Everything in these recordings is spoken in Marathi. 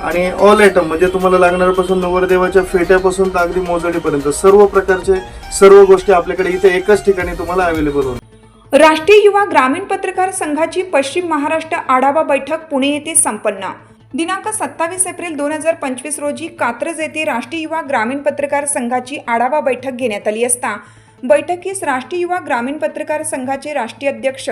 आणि ऑल आयटम म्हणजे तुम्हाला लागणाऱ्यापासून नवरदेवाच्या फेट्यापासून तर अगदी मोजडीपर्यंत सर्व प्रकारचे सर्व गोष्टी आपल्याकडे इथे एकाच ठिकाणी तुम्हाला अवेलेबल होणार. राष्ट्रीय युवा ग्रामीण पत्रकार संघाची पश्चिम महाराष्ट्र आढावा बैठक पुणे येथे संपन्न. दिनांक सत्तावीस एप्रिल दोन हजार पंचवीस रोजी कात्रज येथे राष्ट्रीय युवा ग्रामीण पत्रकार संघाची आढावा बैठक घेण्यात आली असता बैठकीस राष्ट्रीय युवा ग्रामीण पत्रकार संघाचे राष्ट्रीय अध्यक्ष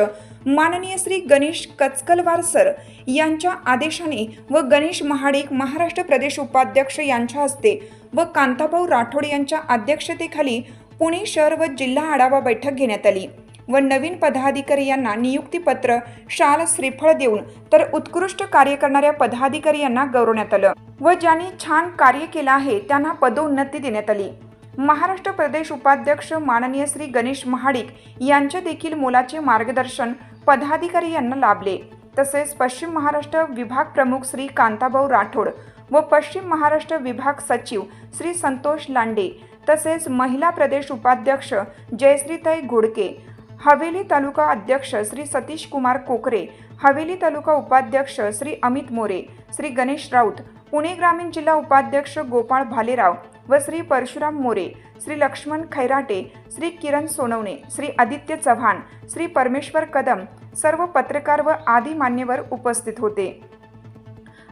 माननीय श्री गणेश कचकलवार सर यांच्या आदेशाने व गणेश महाडिक महाराष्ट्र प्रदेश उपाध्यक्ष यांच्या हस्ते व कांताभाऊ राठोड यांच्या अध्यक्षतेखाली पुणे शहर व जिल्हा आढावा बैठक घेण्यात आली व नवीन पदाधिकारी यांना नियुक्तीपत्र शाल श्रीफळ देऊन तर उत्कृष्ट कार्य करणाऱ्या पदाधिकारी यांना गौरवण्यात आलं व ज्यांनी छान कार्य केलं आहे त्यांना पदोन्नती देण्यात आली. महाराष्ट्र प्रदेश उपाध्यक्ष माननीय श्री गणेश महाडिक यांच्या देखील मोलाचे मार्गदर्शन पदाधिकारी यांना लाभले. तसेच पश्चिम महाराष्ट्र विभाग प्रमुख श्री कांताभाऊ राठोड व पश्चिम महाराष्ट्र विभाग सचिव श्री संतोष लांडे तसेच महिला प्रदेश उपाध्यक्ष जयश्रीताई घोडके हवेली तालुका अध्यक्ष श्री सतीश कुमार कोकरे हवेली तालुका उपाध्यक्ष श्री अमित मोरे श्री गणेश राऊत पुणे ग्रामीण जिल्हा उपाध्यक्ष गोपाळ भालेराव व श्री परशुराम मोरे श्री लक्ष्मण खैराटे श्री किरण सोनवणे श्री आदित्य चव्हाण श्री परमेश्वर कदम सर्व पत्रकार व आदी मान्यवर उपस्थित होते.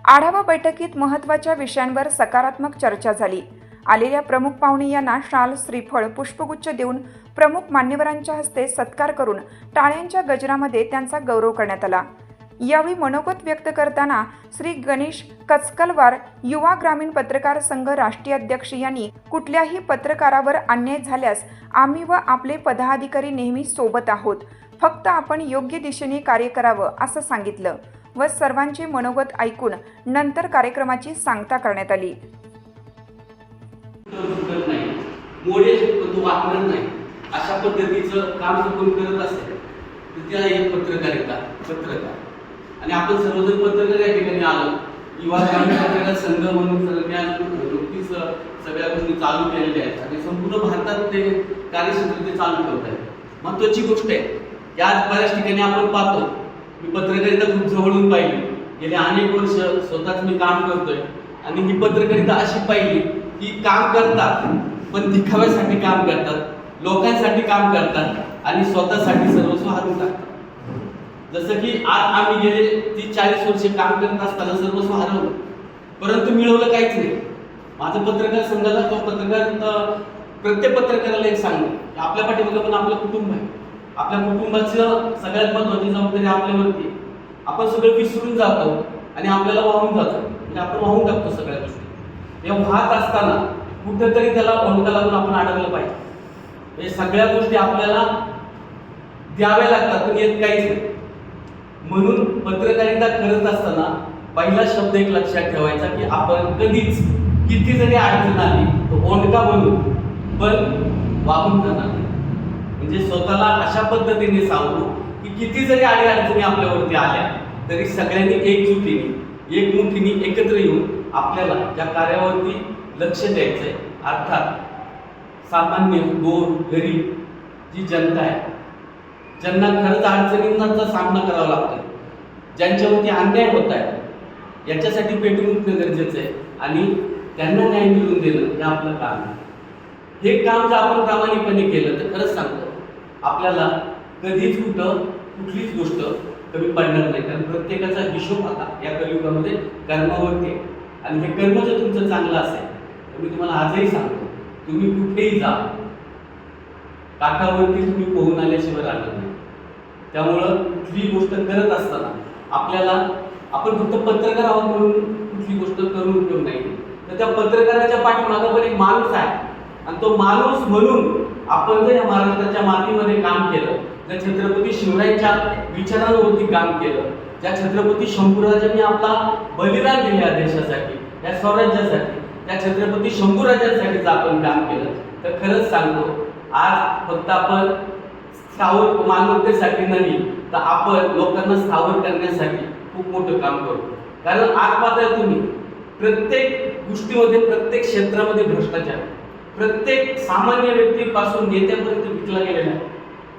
आढावा बैठकीत महत्त्वाच्या विषयांवर सकारात्मक चर्चा झाली. आलेल्या प्रमुख पाहुणे यांना शाल श्रीफळ पुष्पगुच्छ देऊन प्रमुख मान्यवरांच्या हस्ते सत्कार करून टाळ्यांच्या गजरामध्ये त्यांचा गौरव करण्यात आला. यावेळी मनोगत व्यक्त करताना श्री गणेश कचकलवार युवा ग्रामीण पत्रकार संघ राष्ट्रीय अध्यक्ष यांनी कुठल्याही पत्रकारावर अन्याय झाल्यास आम्ही व आपले पदाधिकारी नेहमी सोबत आहोत. फक्त आपण योग्य दिशेने कार्य करावं असं सांगितलं व सर्वांचे मनोगत ऐकून नंतर कार्यक्रमाची सांगता करण्यात आली. अशा पद्धतीचं काम जर कोणी करत असेल तर त्याला एक पत्रकारिता पत्रकार. आणि आपण सर्वजण पत्रकार या ठिकाणी आलो. युवा ग्रामीण पत्रकार संघ म्हणून नुकतीच सगळ्या गोष्टी चालू केलेल्या आहेत. आणि संपूर्ण भारतात ते कार्यक्षेत्र ते चालू ठेवत आहेत महत्वाची गोष्ट आहे. की आज बऱ्याच ठिकाणी आपण पाहतो. मी पत्रकारिता खूप जवळून पाहिली. गेले अनेक वर्ष स्वतःच मी काम करतोय. आणि ही पत्रकारिता अशी पाहिली की काम करतात पण दिखाव्यासाठी काम करतात लोकांसाठी काम करतात आणि स्वतःसाठी सर्वस्व हाती टाकतात. जसं की आज आम्ही गेले तीस चाळीस वर्षे काम करत असताना सर्वस्व हरवलं. परंतु मिळवलं काहीच नाही. माझं पत्रकार संघाला तो पत्रकार प्रत्येक पत्रकाराला एक सांगतो. आपल्या पाठीमागे पण आपलं कुटुंब आहे. आपल्या कुटुंबाचं सगळ्यात महत्वाची जबाबदारी आपल्यावरती आपण सगळं विसरून जातो आणि आपल्याला वाहून जातो. म्हणजे आपण वाहून टाकतो सगळ्या गोष्टी. या वाहत असताना कुठेतरी त्याला ओंडका लागून आपण अडकलं पाहिजे. म्हणजे सगळ्या गोष्टी आपल्याला द्याव्या लागतात पण येत काहीच नाही. म्हणून पत्रकारिता करत असताना पहिला शब्द एक लक्षात ठेवायचा की आपण कधीच किती जरी अडचण आली तो ओंडका बनून पण वाहून जाणार नाही. म्हणजे स्वतःला अशा पद्धतीने सांगू की किती जरी अडी अडचणी आपल्यावरती आल्या तरी सगळ्यांनी एकजुटीने एकमुखीने एकत्र येऊन आपल्याला त्या कार्यावरती लक्ष द्यायचंय. अर्थात सामान्य गोर गरीब जी जनता आहे ज्यांना खरंच अडचणींचा सामना करावा लागतोय ज्यांच्यावरती अन्याय होत आहे याच्यासाठी पेटून उठणं गरजेचं आहे आणि त्यांना न्याय मिळवून देणं हे आपलं काम आहे. हे काम जर आपण प्रामाणिकपणे केलं तर खरंच सांगतो आपल्याला कधीच कुठं कुठलीच गोष्ट कमी पडणार नाही. कारण प्रत्येकाचा हिशोब आता या कलियुगामध्ये कर्मावरती आहे. आणि हे कर्म जर तुमचं चांगलं असेल तर मी तुम्हाला आजही सांगतो तुम्ही कुठेही जा काठावरती तुम्ही पोहून आल्याशिवाय राहणार नाही. त्यामुळं कुठलीही गोष्ट करत असताना आपल्याला आपण फक्त पत्रकार आहोत म्हणून कुठली गोष्ट करून उपयोग नाही. तर त्या पत्रकाराच्या पाठीमागं पण एक माणूस आहे. आणि तो माणूस म्हणून आपण जर या महाराष्ट्राच्या मातीमध्ये काम केलं जर छत्रपती शिवरायांच्या विचारांवरती काम केलं ज्या छत्रपती शंभूराजांनी आपला बलिदान दिले या देशासाठी या स्वराज्यासाठी त्या छत्रपती शंभूराजांसाठी जर आपण काम केलं तर खरंच सांगतो आज फक्त आपण स्थावर मालमत्तेसाठी नाही तर आपण लोकांना स्थावर करण्यासाठी खूप मोठं काम करतो कारण आज पाहताय तुम्ही प्रत्येक गोष्टीमध्ये प्रत्येक क्षेत्रामध्ये भ्रष्टाचार प्रत्येक सामान्य व्यक्तीपासून नेत्यापर्यंत विकला गेलेला आहे.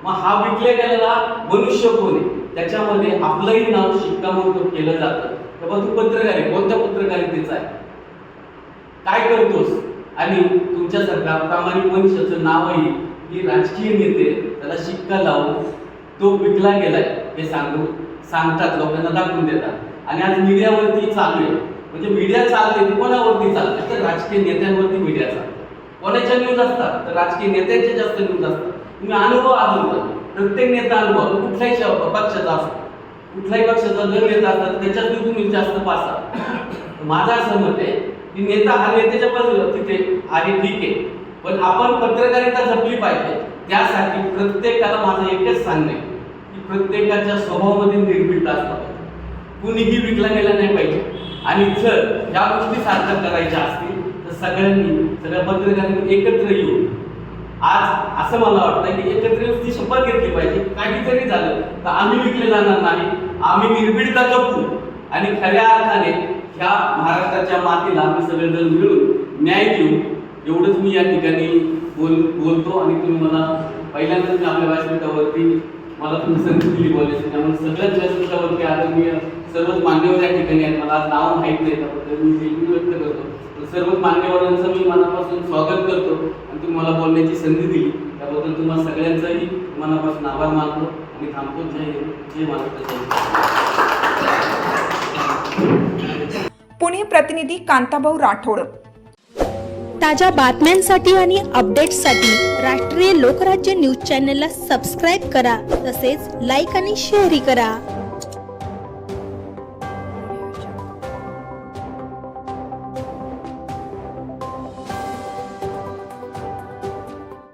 मग हा विकल्या गेलेला मनुष्य कोण आहे? त्याच्यामध्ये आपलंही नाव शिक्कामोर्तब केलं जातं. तेव्हा तू पत्रकार आहे. कोणत्या पत्रकारितेचा आहे? काय करतोस? आणि तुमच्यासारखा प्रामाणिक मनुष्याचं नावही ही राजकीय नेते त्याला शिक्का लावून तो विकला गेलाय हे सांगू सांगतात लोकांना दाखवून देतात. आणि आज मीडियावरती चालू आहे. म्हणजे मीडिया चालते कोणावरती चालते? तर राजकीय नेत्यांवरती मीडिया चालते. कोणाच्या न्यूज असतात? तर राजकीय नेत्यांच्या जास्त न्यूज असतात. तुम्ही अनुभव अनुभव प्रत्येक नेता अनुभव कुठल्याही श- पक्षाचा असतो कुठल्याही पक्षाचा जर नेता असतात तर त्याच्यात तुम्ही जास्त पासा माझं असं मत आहे की नेता हा नेत्याच्या बाजूला तिथे आहे ठीक आहे. पण आपण पत्रकारिता जपली पाहिजे. त्यासाठी प्रत्येकाला माझं एकच सांगणं आहे की प्रत्येकाच्या स्वभावामध्ये निर्भीडता असला पाहिजे. कुणीही विकला गेला नाही पाहिजे. आणि जर या गोष्टी साध्य करायच्या असतील तर सगळ्यांनी सगळ्या पत्रकारांनी एकत्र येऊन आज असं मला वाटतं की एकत्र येऊन ती शपथ घेतली पाहिजे. काही जरी झालं तर आम्ही विकले जाणार नाही. आम्ही निर्भीडता जपू. आणि खऱ्या अर्थाने ह्या महाराष्ट्राच्या मातीला आम्ही सगळेजण मिळून न्याय देऊ. एवढंच मी या ठिकाणी बोल बोलतो. आणि तुम्ही मला पहिल्यांदाच मी आपल्या व्यासपीठावरती मला तुम्ही संधी दिली बोलायची त्यामुळे सगळ्याच व्यासपीठावरती आदरणीय सर्वच मान्यवर या ठिकाणी आहेत. मला आज नाव माहीत नाही त्याबद्दल मी व्यक्त करतो. तर सर्वच मान्यवरांचं मी मनापासून स्वागत करतो आणि तुम्ही मला बोलण्याची संधी दिली. त्याबद्दल तुम्हाला सगळ्यांचाही मनापासून आभार मानतो आणि थांबतो. जय हिंद. जय महाराष्ट्र. जय पुणे प्रतिनिधी कांताभाऊ राठोड. ताज्या बातम्यांसाठी आणि अपडेट्ससाठी राष्ट्रीय लोकराज्य न्यूज चॅनलला सबस्क्राईब करा. तसेच लाईक आणि शेअरही करा.